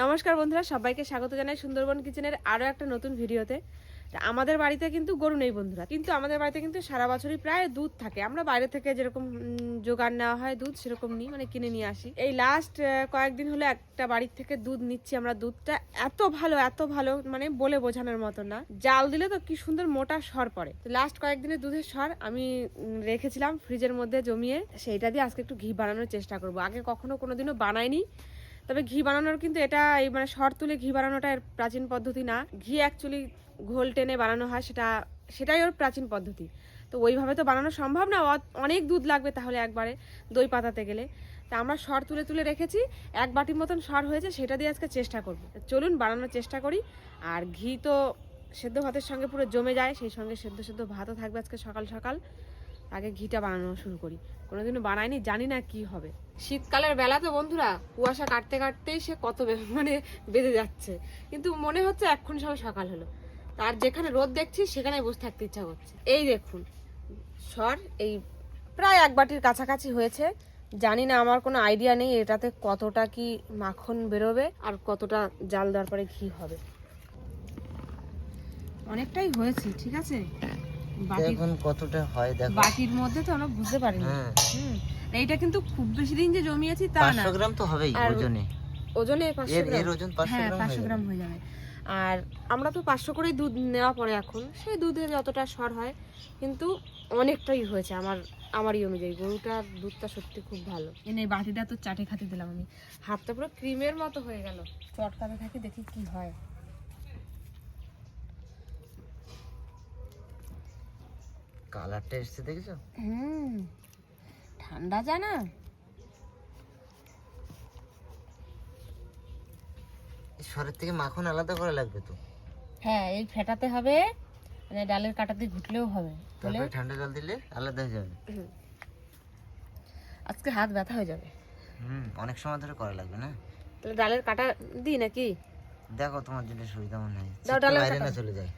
নমস্কার বন্ধুরা, সবাইকে স্বাগত জানাই সুন্দরবন কিচেনের আরও একটা নতুন ভিডিওতে। আমাদের বাড়িতে কিন্তু গরু নেই বন্ধুরা, কিন্তু আমাদের বাড়িতে কিন্তু সারা বছরই প্রায় দুধ থাকে। আমরা বাইরে থেকে যেরকম জোগাড় নেওয়া হয় দুধ সেরকম নিই মানে কিনে নিয়ে আসি। এই লাস্ট কয়েকদিন হলো একটা বাড়ির থেকে দুধ নিচ্ছি আমরা। দুধটা এত ভালো এত ভালো মানে বলে বোঝানোর মতো না। জাল দিলে তো কি সুন্দর মোটা সর পড়ে। লাস্ট কয়েকদিনের দুধের সর আমি রেখেছিলাম ফ্রিজের মধ্যে জমিয়ে। সেইটা দিয়ে আজকে একটু ঘি বানানোর চেষ্টা করব। আগে কখনো কোনোদিনও বানাইনি। তবে ঘি বানানোর কিন্তু এটা এই মানে শর তুলে ঘি বানানোটা এর প্রাচীন পদ্ধতি না। ঘি অ্যাকচুয়ালি ঘোল টেনে বানানো হয়, সেটা, সেটাই ওর প্রাচীন পদ্ধতি। তো ওইভাবে তো বানানো সম্ভব না অনেক দুধ লাগবে তাহলে একবারে দই পাতাতে গেলে। তা আমরা সর তুলে তুলে রেখেছি, এক বাটির মতন সর হয়েছে, সেটা দিয়ে আজকে চেষ্টা করব। চলুন বানানোর চেষ্টা করি, আর ঘি তো সেদ্ধ ভাতের সঙ্গে পুরো জমে যায়, সেই সঙ্গে সেদ্ধ সেদ্ধ ভাতও থাকবে আজকে সকাল সকাল। আগে ঘিটা বানানো শুরু করি। কোনোদিনও বানাইনি, জানি না কি হবে। শীতকালের বেলা তো বন্ধুরা কুয়াশা কাটতে কাটতেই সে কত মানে বেঁধে যাচ্ছে। কিন্তু মনে হচ্ছে এক্ষুনি সব সকাল হলো। তার যেখানে রোদ দেখছি সেখানে বসে থাকতে ইচ্ছা করছে। এই দেখুন সর এই প্রায় এক বাটির কাছাকাছি হয়েছে। জানি না আমার কোনো আইডিয়া নেই এটাতে কতটা কি মাখন বেরোবে আর কতটা জাল দেওয়ার পরে ঘি হবে। অনেকটাই হয়েছে ঠিক আছে? বাটির দেখুন কতটা হয় দেখো। বাটির মধ্যে তো আমরা বুঝতে পারিনি। হ্যাঁ। হুম। এইটা কিন্তু খুব বেশি দিন যে জমিয়েছি তা না। পাঁচশো গ্রাম তো হবেই আর ওজনে। ওজনে পাঁচশো এর গ্রাম। এর ওজন পাঁচশো হ্যাঁ গ্রাম হয়ে। হয়ে যাবে। আর আমরা তো পাঁচশো করেই দুধ নেওয়া পড়ে এখন। সেই দুধে যতটা সর হয় কিন্তু অনেকটাই হয়েছে আমার আমারই অনুযায়ী। গরুটার দুধটা সত্যি খুব ভালো। এনে বাটিটা তো চাটে খাতে দিলাম আমি। হাতটা পুরো ক্রিমের মতো হয়ে গেল। চটকাতে থাকি দেখি কি হয়। কালারটা এসছে দেখেছ? হুম। ঠান্ডা যায় না এই সরের থেকে মাখন আলাদা করা লাগবে তো। হ্যাঁ এই ফেটাতে হবে মানে ডালের কাটাতে ঘুটলেও হবে। হলে তারপরে ঠান্ডা জল দিলে আলাদা হয়ে যাবে। আজকে হাত ব্যথা হয়ে যাবে। হুম অনেক সময় ধরে করা লাগবে না? তাহলে ডালের কাটা দিই নাকি? দেখো তোমার জন্য সুবিধা মনে হয়। দাও, ডালের বাইরে কাটা। না চলে যায়।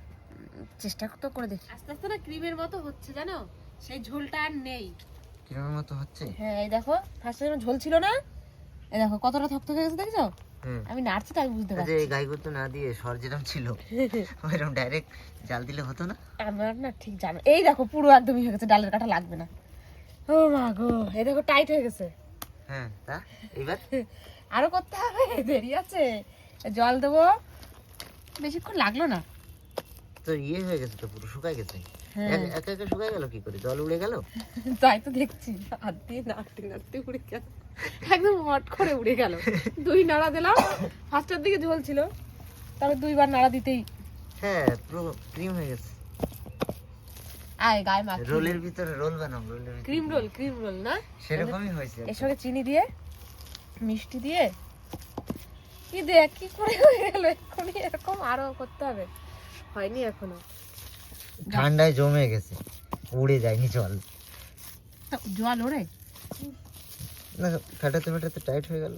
চেষ্টা তো করে দেখি। আস্তে আস্তে না ক্রিমের মতো হচ্ছে জানো? সেই ঝোলটা আর নেই। কীরকম মতো হচ্ছে? হ্যাঁ এই দেখো ফার্স্টে যখন ঝোল ছিল না এই দেখো কতটা থকথকে গেছে দেখছ? আমি নাড়ছি তাই বুঝতে পারছি। এই গাইগুলো তো না দিয়ে সর যেরকম ছিল ওইরকম ডাইরেক্ট জাল দিলে হতো না? আমার না ঠিক জানো এই দেখো পুরো একদমই হয়ে গেছে ডালের কাটা লাগবে না। ও মা গো এই দেখো টাইট হয়ে গেছে। হ্যাঁ তা এবার আরও করতে হবে দেরি আছে। জল দেবো। বেশিক্ষণ লাগল না। তো ইয়ে হয়ে গেছে তো পুরো শুকাই গেছে। এক- একা একা শুকাই গেল কি করে? জল উড়ে গেল? তাই তো দেখছি। হাত দিয়ে নাড়তে নাড়তে উড়ে গেল। একদম হট করে উড়ে গেল। দুই নাড়া দিলাম। ফার্স্টের দিকে ঝোল ছিল তারপর দুইবার নাড়া দিতেই হ্যাঁ পুরো ক্রিম হয়ে গেছে। আয় গায়ে মাখ রোলের ভিতরে রোল রোলের ক্রিম রোল ক্রিম রোল না? সেরকমই হয়েছে। এর সঙ্গে চিনি দিয়ে মিষ্টি দিয়ে কি দেখ কি করে হয়ে গেল। এক্ষুনি এরকম আরও করতে হবে। হয়নি এখনও। ঠান্ডায় জমে গেছে। উড়ে যায়নি জল। জল ওরে না ফাটাতে ফাটাতে টাইট হয়ে গেল।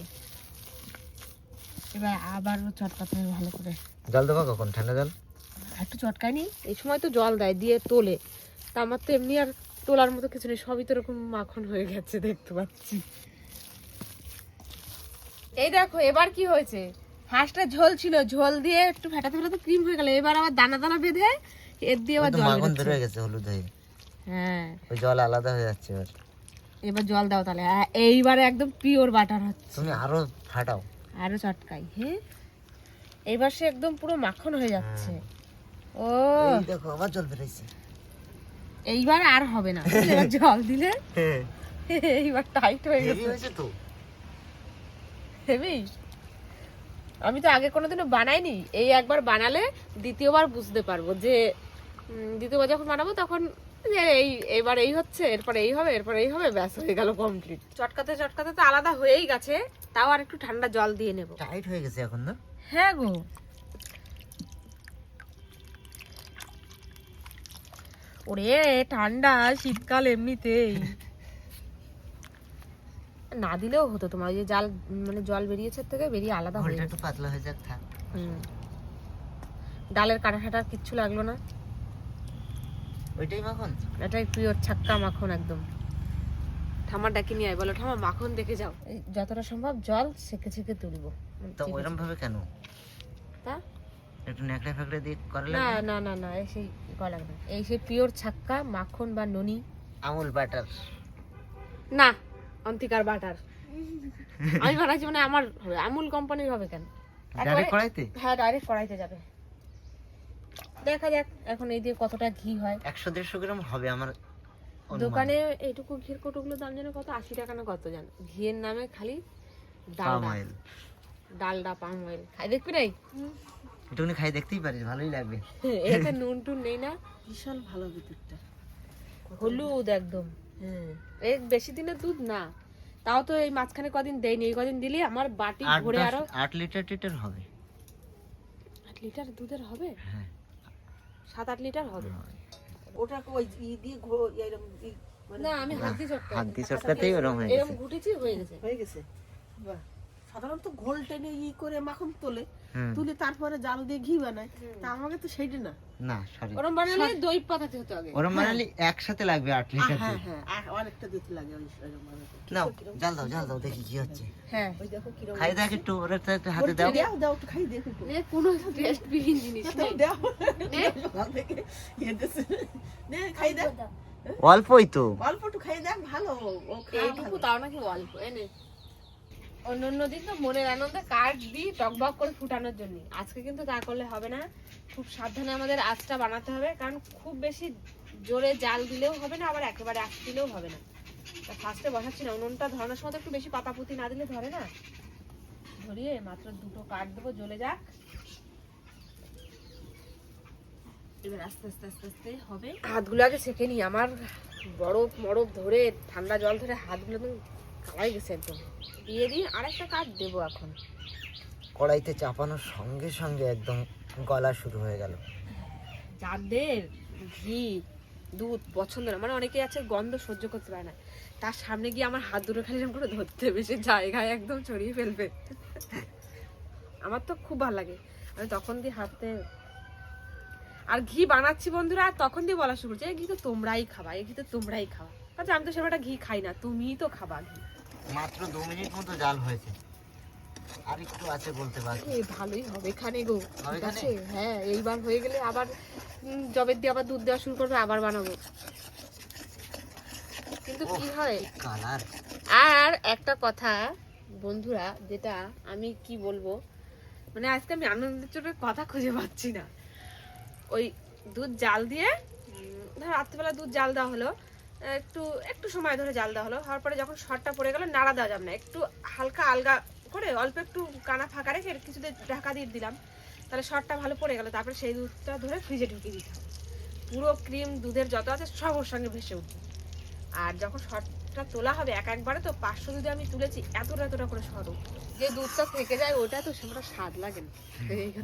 এবার আবার চটকাতে হবে ভালো করে। জল দেবো কখন? ঠান্ডা জল? একটু চটকায়নি? এই সময় তো জল দেয় দিয়ে তোলে। তা আমার তো এমনি আর তোলার মতো কিছু নেই সবই তো এরকম মাখন হয়ে গেছে দেখতে পাচ্ছি। এই দেখো এবার কি হয়েছে? হাঁসটা ঝোল ছিল ঝোল দিয়ে একটু ফেটাতে ফেটাতে ক্রিম হয়ে গেল। এবার আবার দানা দানা বেঁধে এর দিয়ে আবার জল মাখন হয়ে গেছে হলুদ হয়ে। হ্যাঁ। ওই জল আলাদা হয়ে যাচ্ছে এবার। এবার জল দাও তাহলে। এইবারে একদম পিওর বাটার হচ্ছে। তুমি আরও ফাটাও। আরও চটকাই হ্যাঁ এইবার সে একদম পুরো মাখন হয়ে যাচ্ছে। ও। এই দেখো আবার জল এইবার আর হবে না। এবার জল দিলে এইবার টাইট হয়ে হেভি গেছে। তো। হেবি আমি তো আগে কোনোদিনও বানাইনি। এই একবার বানালে দ্বিতীয়বার বুঝতে পারব যে দ্বিতীয়বার যখন বানাবো তখন যে এই এবার এই হচ্ছে এরপর এই হবে এরপর এই হবে ব্যাস হয়ে গেল কমপ্লিট চটকাতে চটকাতে তো আলাদা হয়েই গেছে তাও আর একটু ঠান্ডা জল দিয়ে নেব। টাইট হয়ে গেছে এখন না? হ্যাঁ গো। ওরে ঠান্ডা শীতকাল এমনিতেই। না দিলেও হতো তোমার ওই যে জাল মানে জল বেরিয়েছে থেকে বেরিয়ে আলাদা হয়ে একটু পাতলা হয়ে যাক থাক। ডালের কাটা কিচ্ছু লাগল না। ওইটাই মাখন? এটাই পিওর ছাক্কা মাখন একদম। ঠামার ডাকি নিয়ে আয় বলো ঠামা মাখন দেখে যাও। যতটা সম্ভব জল সেকে সেকে তুলবো। তো ওইরকম ভাবে কেন? তা? একটু ন্যাকড়া ফ্যাকড়া দিয়ে করা না না না না এই সেই করা লাগবে না। এই সেই পিওর ছাক্কা মাখন বা ননি। আমুল বাটার। না অন্তিকার বাটার। আমি বানাচ্ছি মানে আমার আমুল কোম্পানির হবে কেন? ডাইরেক্ট কড়াইতে? হ্যাঁ ডাইরেক্ট কড়াইতে যাবে। দেখা যাক এখন এই দিয়ে কতটা ঘি হয়। একশো দেড়শো গ্রাম হবে আমার দোকানে এইটুকু ঘির কৌটোগুলোর দাম যেন কত? আশি টাকা না কত জান ঘিয়ের নামে খালি ডালডা। ডালডা পাম অয়েল খাই দেখবি নাই? একটুখানি খাই দেখতেই পারিস ভালোই লাগবে। এতে নুন টুন নেই না? বিশাল ভালো ভিতরটা হলুদ একদম। হুম এই বেশি দিনের দুধ না। তাও তো এই মাঝখানে কদিন দেয়নি এই কদিন দিলে আমার বাটি ভরে আরও। আট লিটার টিটার হবে। আট লিটার দুধের হবে? হ্যাঁ। সাত আট লিটার হবে। ওটা ওই ই দিয়ে ঘো- এরম মানে না আমি হাত দিয়ে চটকা হাত দিয়ে চটকাতেই ওরকম হয়ে এরকম গেছে ঘুটেছি হয়ে গেছে। হয়ে গেছে? বাহ। সাধারণত ঘোল টেনে ই করে মাখন তোলে। তুলে তারপরে জাল দিয়ে ঘি বানায়। তা আমাকে তো সেইটা না। না সরি। ওরম বানালে দই পাতাতে হতো আগে ওরম বানালে একসাথে লাগবে আট লিটার হ্যাঁ হ্যাঁ অনেকটা দিতে লাগে ওই এরম বানাতে। নাও জাল দাও জাল দাও দেখি কি হচ্ছে। হ্যাঁ। ওই দেখো কিরম খাই দেখ একটু ওর একটা হাতে দাও। দাও দাও একটু খাই দেখো একটু। এ কোনো টেস্ট বিহীন জিনিস নেই। দাও। থেকে ইয়ে দিছে। নে, খাই দেখ। অল্পই তো। অল্প একটু খাই দেখ ভালো ও। তাও নাকি অল্প এনে অন্য অন্য দিন তো মনের আনন্দে কাঠ দিই টকবক করে ফুটানোর জন্য। আজকে কিন্তু তা করলে হবে না। খুব সাবধানে আমাদের আঁচটা বানাতে হবে, কারণ খুব বেশি জোরে জাল দিলেও হবে না, আবার একেবারে আঁচ দিলেও হবে না। তা ফার্স্টে বসাচ্ছি না, উনুনটা ধরানোর সময় তো একটু বেশি পাতাপুতি না দিলে ধরে না? ধরিয়ে মাত্র দুটো কাঠ দেবো, জ্বলে যাক। এবার আস্তে আস্তে আস্তে আস্তে হবে। হাতগুলো আগে সেকে নি আমার বরফ মরফ ধরে ঠান্ডা জল ধরে হাতগুলো কালাই গেছে একদম। দিয়ে দিই আরেকটা কাঠ দেবো এখন। কড়াইতে চাপানোর সঙ্গে সঙ্গে একদম গলা শুরু হয়ে গেল। যাদের ঘি দুধ পছন্দ না মানে অনেকে আছে গন্ধ সহ্য করতে পারে না তার সামনে গিয়ে আমার হাত দুটো খালি করে ধরতে বেশি জায়গায় একদম ছড়িয়ে ফেলবে। আমার তো খুব ভালো লাগে। আমি তখন দিয়ে হাতে আর ঘি বানাচ্ছি বন্ধুরা আর তখন দিয়ে বলা শুরু করছে এই ঘি তো তোমরাই খাবা এই ঘি তো তোমরাই খাওয়া কারণ আমি তো সেটা ঘি খাই না তুমিই তো খাবা ঘি। মাত্র দু মিনিট মতো জাল হয়েছে। আর একটু আছে বলতে ভালোই হবে এখানে গো? আছে? হ্যাঁ এইবার হয়ে গেলে আবার জবের দিয়ে আবার দুধ দেওয়া শুরু করবে আবার বানাবো। কিন্তু কি হয়? কালার? আর একটা কথা বন্ধুরা যেটা আমি কি বলব মানে আজকে আমি আনন্দের চোটে কথা খুঁজে পাচ্ছি না। ওই দুধ জাল দিয়ে ধর রাত্রিবেলা দুধ জাল দেওয়া হলো একটু একটু সময় ধরে জাল দেওয়া হলো। হওয়ার পরে যখন শর্টটা পড়ে গেল নাড়া দেওয়া যাবে না। একটু হালকা আলগা করে অল্প একটু কানা ফাঁকা রেখে কিছুতে ঢাকা দিয়ে দিলাম। তাহলে শর্টটা ভালো পড়ে গেল। তারপরে সেই দুধটা ধরে ফ্রিজে ঢুকিয়ে দিতে হবে। পুরো ক্রিম দুধের যত আছে সব ওর সঙ্গে ভেসে উঠবে। আর যখন শর্টটা তোলা হবে এক একবারে তো পাঁচশো দুধে আমি তুলেছি এতটা এতটা করে শর্ট উঠবে। যে দুধটা থেকে যায় ওটা তো সেটা স্বাদ লাগে না।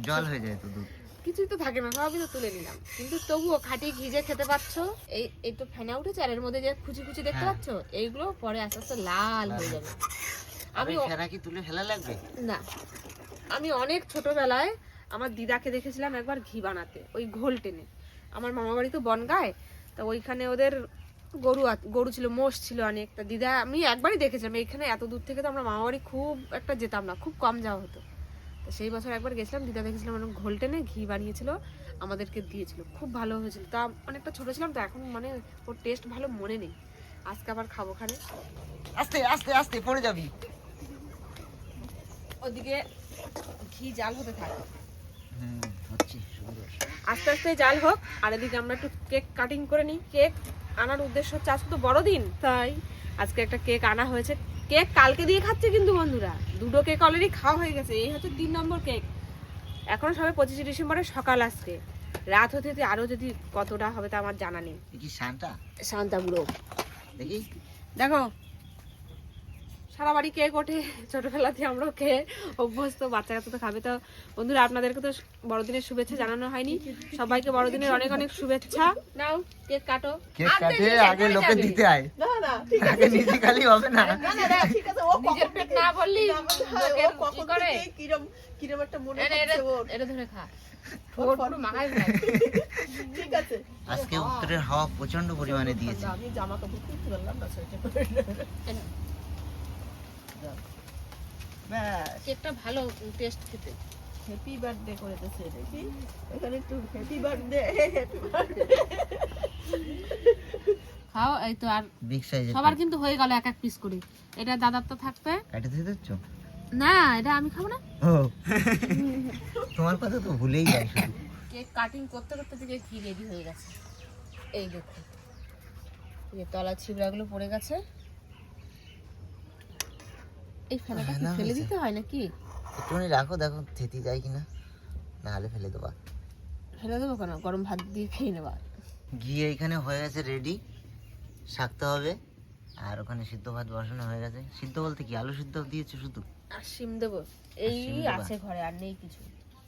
জল হয়ে যায় তো দুধ। কিছুই তো থাকে না সবই তো তুলে নিলাম। কিন্তু তবুও খাটি ঘিজে খেতে পাচ্ছ এই এই তো ফেনা উঠেছে আর এর মধ্যে যে খুচি কুচি দেখতে হ্যাঁ। পাচ্ছ এইগুলো পরে আস্তে আস্তে লাল হয়ে যাবে। আমি ফেরা কি তুলে ফেলা লাগবে? না। আমি অনেক ছোটবেলায় আমার দিদাকে দেখেছিলাম একবার ঘি বানাতে ওই ঘোল টেনে। আমার মামা বাড়ি তো বনগায় তা ওইখানে ওদের গরু গরু ছিল মোষ ছিল অনেক। তা দিদা আমি একবারই দেখেছিলাম এইখানে এত দূর থেকে তো আমরা মামা বাড়ি খুব একটা যেতাম না খুব কম যাওয়া হতো। তো সেই বছর একবার গেছিলাম দিদা দেখেছিলাম ওরকম ঘোল টেনে ঘি বানিয়েছিল আমাদেরকে দিয়েছিল। খুব ভালো হয়েছিল। তা অনেকটা ছোট ছিলাম তো এখন মানে ওর টেস্ট ভালো মনে নেই। আজকে আবার খাব খানে আস্তে আস্তে আস্তে পড়ে যাবি। ওদিকে ঘি জাল হতে থাকে। হুম হচ্ছে সুন্দর। আস্তে আস্তে জাল হোক আর এদিকে আমরা একটু কেক কাটিং করে নিই। কেক আনার উদ্দেশ্য হচ্ছে আজকে তো বড়দিন তাই আজকে একটা কেক আনা হয়েছে। কেক কালকে দিয়ে খাচ্ছে কিন্তু বন্ধুরা। দুটো কেক অলরেডি খাওয়া হয়ে গেছে এই হচ্ছে তিন নম্বর কেক। এখন সবে পঁচিশে ডিসেম্বরের সকাল আজকে। রাত হতে হতে আরও যদি কতটা হবে তা আমার জানা নেই। শান্তা কি শানটা শান্তা বুড়ো দেখি। দেখো সারা বাড়ি কেক ওঠে ছোটবেলাতে আমরাও খেয়ে অভ্যস্ত বাচ্চা কাচ্চা তো খাবে। তো বন্ধুরা আপনাদেরকে তো বড়দিনের শুভেচ্ছা জানানো হয়নি। সবাইকে বড়দিনের অনেক অনেক শুভেচ্ছা। নাও কেক কাটো। কেক কাটে আগে লোকে দিতে হয় না না ঠিক আগে নিজে খালি হবে না। না না না, ঠিক আছে ও নিজের পেট না বললি লোকের কি করে? কিরম কিরম একটা মনে এটা হচ্ছে ওর। এটা ধরে খা। আজকে উত্তরের হাওয়া প্রচণ্ড পরিমাণে দিয়েছে। আমি জামা কাপড় পারলাম না সেটা ব্যাস। কেকটা ভালো টেস্ট খেতে। হ্যাপি বার্থডে করে দিচ্ছে দেখি। এখানে একটু হ্যাপি বার্থডে হ্যাপি বার্থডে খাও এই তো আর বিগ সবার কিন্তু হয়ে গেল এক এক পিস করে। এটা দাদার তো থাকবে। কাটে দিয়ে দিচ্ছ? না এটা আমি খাব না। ও। তোমার কথা তো ভুলেই যাই শুধু। কেক কাটিং করতে করতে থেকে কি রেডি হয়ে গেছে। এই দেখো। এই তলা ছিবড়াগুলো পড়ে গেছে। এই ফেলাটা কি ফেলে দিতে হয় নাকি? একটুখানি রাখো দেখো থেতি যায় কিনা। না হলে ফেলে দেবা। ফেলে দেবো কেন? গরম ভাত দিয়ে খেয়ে নেবা ঘি এইখানে হয়ে গেছে রেডি শাকতে হবে। আর ওখানে সিদ্ধ ভাত বসানো হয়ে গেছে। সিদ্ধ বলতে কি? আলু সিদ্ধ দিয়েছ শুধু? আর শিম দেবো। এই আছে ঘরে আর নেই কিছু।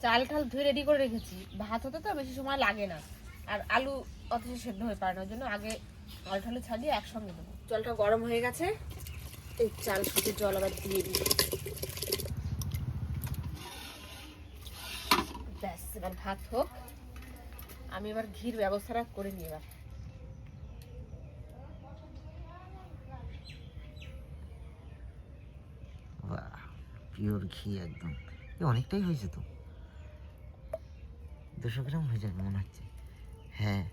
চাল ঠাল ধুয়ে রেডি করে রেখেছি। ভাত হতে তো বেশি সময় লাগে না। আর আলু অথচ সেদ্ধ হয়ে পারে না। ওই জন্য আগে জল ঠালে ছাড়িয়ে একসঙ্গে দেবো। জলটা গরম হয়ে গেছে। এই চাল শুধু জল আবার দিয়ে দিই। ব্যাস এবার ভাত হোক। আমি এবার ঘির ব্যবস্থাটা করে নিই এবার। পিওর ঘি একদম। এ অনেকটাই হয়েছে তো। দুশো গ্রাম হয়ে যাবে মনে হচ্ছে। হ্যাঁ।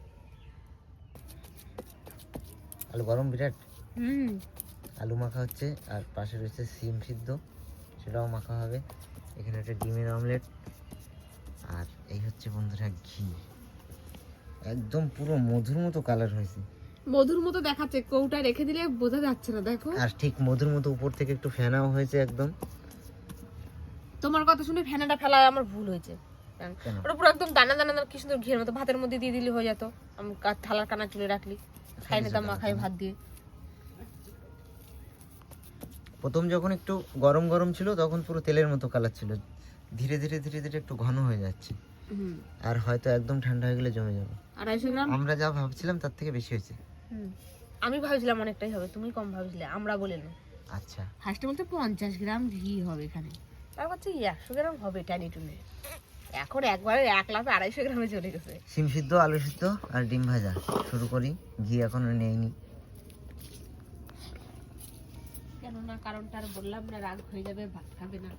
আলু গরম বিরাট। হুম। আলু মাখা হচ্ছে আর পাশে রয়েছে সিম সিদ্ধ সেটাও মাখা হবে। এখানে একটা ডিমের অমলেট আর এই হচ্ছে বন্ধুরা ঘি। একদম পুরো মধুর মতো কালার হয়েছে। মধুর মতো দেখাচ্ছে কৌটা রেখে দিলে বোঝা যাচ্ছে না দেখো। আর ঠিক মধুর মতো উপর থেকে একটু ফেনাও হয়েছে একদম। তোমার কথা শুনে ফেনাটা ফেলায় আমার ভুল হয়েছে? ওটা পুরো একদম দানা দানা দানা কি সুন্দর ঘিয়ের মতো ভাতের মধ্যে দিয়ে দিলে হয়ে যেত। আমি থালার কানা তুলে রাখলি। খাই নিতাম মাখাই ভাত দিয়ে। প্রথম যখন একটু গরম গরম ছিল তখন পুরো তেলের মতো কালার ছিল। ধীরে ধীরে ধীরে ধীরে একটু ঘন হয়ে যাচ্ছে। আর হয়তো একদম ঠান্ডা হয়ে গেলে জমে যাবে। আড়াইশো গ্রাম? আমরা যা ভাবছিলাম তার থেকে বেশি হয়েছে। হুম। আমি ভাবছিলাম অনেকটাই হবে তুমি কম ভাবছিলে আমরা বলে না আচ্ছা। ফার্স্টে বলতে পঞ্চাশ গ্রাম ঘি হবে এখানে। তার হচ্ছে একশো গ্রাম হবে টানি টুনে এখন একবারে এক লাফে আড়াইশো গ্রামে চলে গেছে। সিম সিদ্ধ আলু সিদ্ধ আর ডিম ভাজা। শুরু করি ঘি এখনও নেইনি। কেননা কারণটা আর বললাম না রাগ হয়ে যাবে ভাত খাবে না।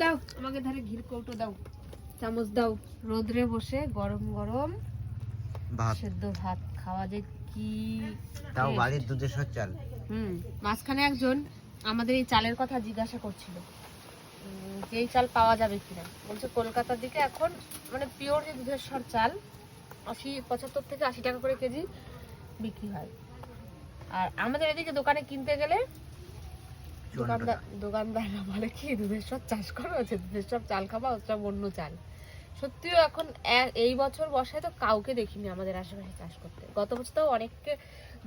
দাও। আমাকে ধারে ঘির কৌটো দাও। চামচ দাও। রোদ্রে বসে গরম গরম সেদ্ধ ভাত খাওয়া যে কি তাও বাড়ির দুধের সর চাল। হুম মাঝখানে একজন আমাদের এই চালের কথা জিজ্ঞাসা করছিল। উম, যে এই চাল পাওয়া যাবে কিনা? বলছে কলকাতার দিকে এখন মানে পিওর যে দুধের সর চাল আশি পঁচাত্তর থেকে আশি টাকা করে কেজি বিক্রি হয়। আর আমাদের এদিকে দোকানে কিনতে গেলে দোকানদার দোকানদাররা বলে কি দুধের সব চাষ করো হচ্ছে দুধের সব চাল খাবা সব অন্য চাল। সত্যিও এখন এই বছর বর্ষায় তো কাউকে দেখিনি আমাদের আশেপাশে চাষ করতে। গত বছর তো অনেককে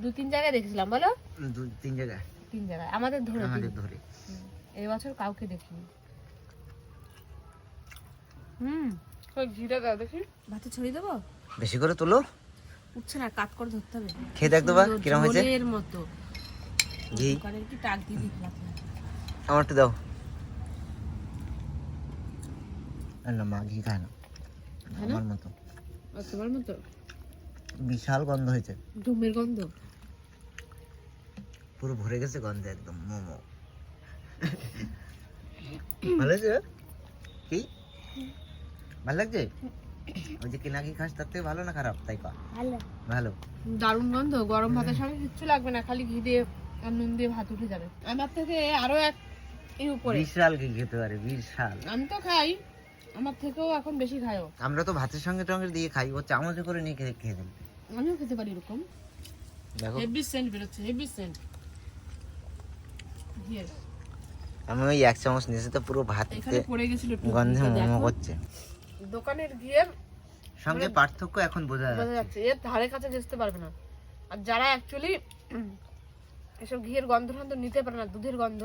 দু তিন জায়গায় দেখেছিলাম বলো? দু তিন জায়গায়। তিন জায়গায়। আমাদের ধরে আমাদের ধরে। এই বছর কাউকে দেখিনি। হুম। ঘিটা দাও দেখি। ভাতে ছড়িয়ে দেবো? বেশি করে তোলো। উঠছে না কাট করে ধরতে হবে। খেয়ে দেখ কিরম হয়েছে। ঝোলের মতো। ঘি। কি টাক দিয়ে দাও। না মা ঘি খায় না। আমার মতো। তোমার মতো? বিশাল গন্ধ হয়েছে। ডুমের গন্ধ? পুরো ভরে গেছে গন্ধে একদম মোমো। ভালো হয়েছে কি? ভালো লাগছে? ওই যে কেনা ঘি খাস তার থেকে ভালো না খারাপ? তাই পা ভালো। ভালো। দারুণ গন্ধ গরম ভাতের সঙ্গে কিচ্ছু লাগবে না খালি ঘি দিয়ে আর নুন দিয়ে ভাত উঠে যাবে। আমার থেকে আরও এক এর উপরে। বিশাল ঘি খেতে পারে বিশাল। আমি তো খাই আমার থেকেও এখন বেশি খাইও। আমরা তো ভাতের সঙ্গে টঙ্গে দিয়ে খাই ও চামচে করে নিয়ে খেয়ে খেয়ে আমিও খেতে পারি এরকম। দেখো। হেভি সেন্ট বেরোচ্ছে হেভি সেন্ট আমি ওই এক চামচ নিয়েছি তো পুরো ভাত এখানে পড়ে গেছিল গন্ধে মোমো করছে। দোকানের ঘিয়ের সঙ্গে পার্থক্য এখন বোঝা বোঝা যাচ্ছে। এর ধারে কাছে ঘেসতে পারবে না। আর যারা অ্যাকচুয়ালি এসব ঘিয়ের গন্ধ টন্ধ নিতে পারে না দুধের গন্ধ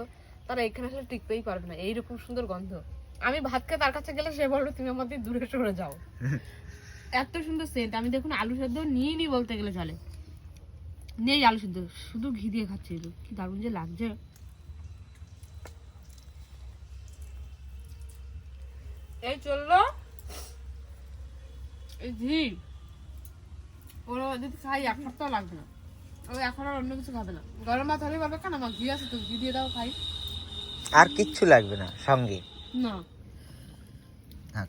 তারা এখানে আসলে টিকতেই পারবে না এইরকম সুন্দর গন্ধ। আমি ভাত খেয়ে তার কাছে গেলে সে বলবে তুমি আমার থেকে দূরে সরে যাও। এত সুন্দর সেন্ট আমি দেখুন আলু সেদ্ধ নিয়ে নি বলতে গেলে চলে। নেই আলু সেদ্ধ শুধু ঘি দিয়ে খাচ্ছি এগুলো। কি দারুণ যে লাগছে। এই চলল। এই ঘি ওরা যদি খাই এক সপ্তাহ লাগবে না। ও এখন আর অন্য কিছু খাবে না। গরম ভাত বলবে কেন আমার ঘি আছে তো ঘি দিয়ে দাও খাই। আর কিচ্ছু লাগবে না সঙ্গে। না। আর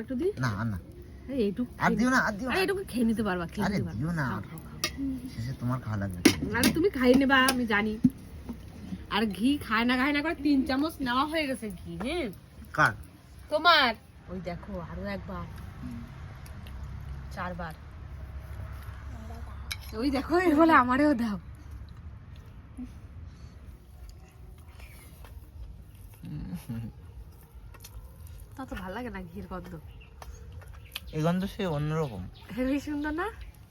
একটু দি না না। এইটুকু আর দিও না আর দিও না। এইটুকু খেয়ে নিতে পারবা খেয়ে নিতে পারবা। দিও না। আর। খাও, খাও। শেষে তোমার খাওয়া লাগবে। আরে তুমি খাইয়ে নেবা আমি জানি। আর ঘি খায় না খায় না করে তিন চামচ নেওয়া হয়ে গেছে ঘি হ্যাঁ? কার? তোমার। ওই দেখো আরও একবার। চারবার। ওই দেখো এর বলে আমারেও দাও। তা তো ভালো লাগে না ঘির গন্ধ। এই গন্ধ সে অন্যরকম। হেভি সুন্দর না?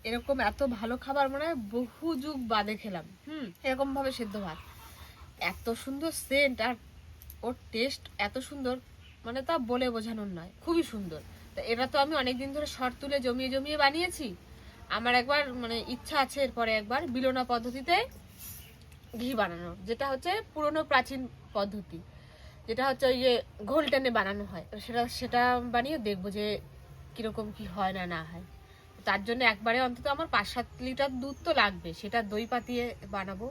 এরকম এত ভালো খাবার মানে বহু যুগ বাদে খেলাম। হুম এরকম ভাবে সেদ্ধ ভাত। এত সুন্দর সেন্ট আর ওর টেস্ট এত সুন্দর মানে তা বলে বোঝানোর নয় খুবই সুন্দর। তো তো আমি অনেকদিন ধরে শর্ট তুলে জমিয়ে জমিয়ে বানিয়েছি। আমার একবার মানে ইচ্ছা আছে এরপরে একবার বিলোনা পদ্ধতিতে ঘি বানানোর, যেটা হচ্ছে পুরনো প্রাচীন পদ্ধতি। যেটা হচ্ছে ওই যে ঘোল টেনে বানানো হয় সেটা সেটা বানিয়ে দেখব যে কীরকম কি হয় না না হয়। তার জন্য একবারে অন্তত আমার পাঁচ সাত লিটার দুধ তো লাগবে, সেটা দই পাতিয়ে বানাবো,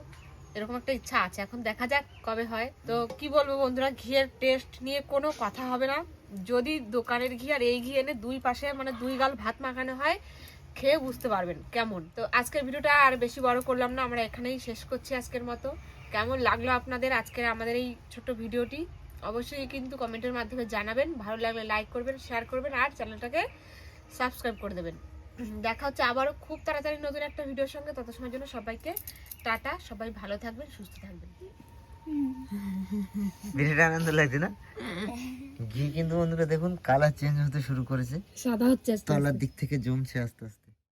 এরকম একটা ইচ্ছা আছে। এখন দেখা যাক কবে হয়। তো কি বলব বন্ধুরা, ঘিয়ের টেস্ট নিয়ে কোনো কথা হবে না। যদি দোকানের ঘি আর এই ঘি এনে দুই পাশে মানে দুই গাল ভাত মাখানো হয়, খেয়ে বুঝতে পারবেন কেমন। তো আজকের ভিডিওটা আর বেশি বড় করলাম না, আমরা এখানেই শেষ করছি আজকের মতো। কেমন লাগল আপনাদের আজকের আমাদের এই ছোট্ট ভিডিওটি? অবশ্যই কিন্তু কমেন্টের মাধ্যমে জানাবেন। ভালো লাগলে লাইক করবেন শেয়ার করবেন, আর চ্যানেলটাকে সাবস্ক্রাইব করে দেবেন। দেখা হচ্ছে আবারও খুব তাড়াতাড়ি নতুন একটা ভিডিওর সঙ্গে। তত সময়ের জন্য সবাইকে টাটা, সবাই ভালো থাকবেন, সুস্থ থাকবেন। ভিডিওটা আনন্দ লাগছে না? ঘি কিন্তু বন্ধুরা দেখুন কালার চেঞ্জ হতে শুরু করেছে। সাদা হচ্ছে তলার দিক থেকে জমছে আস্তে আস্তে।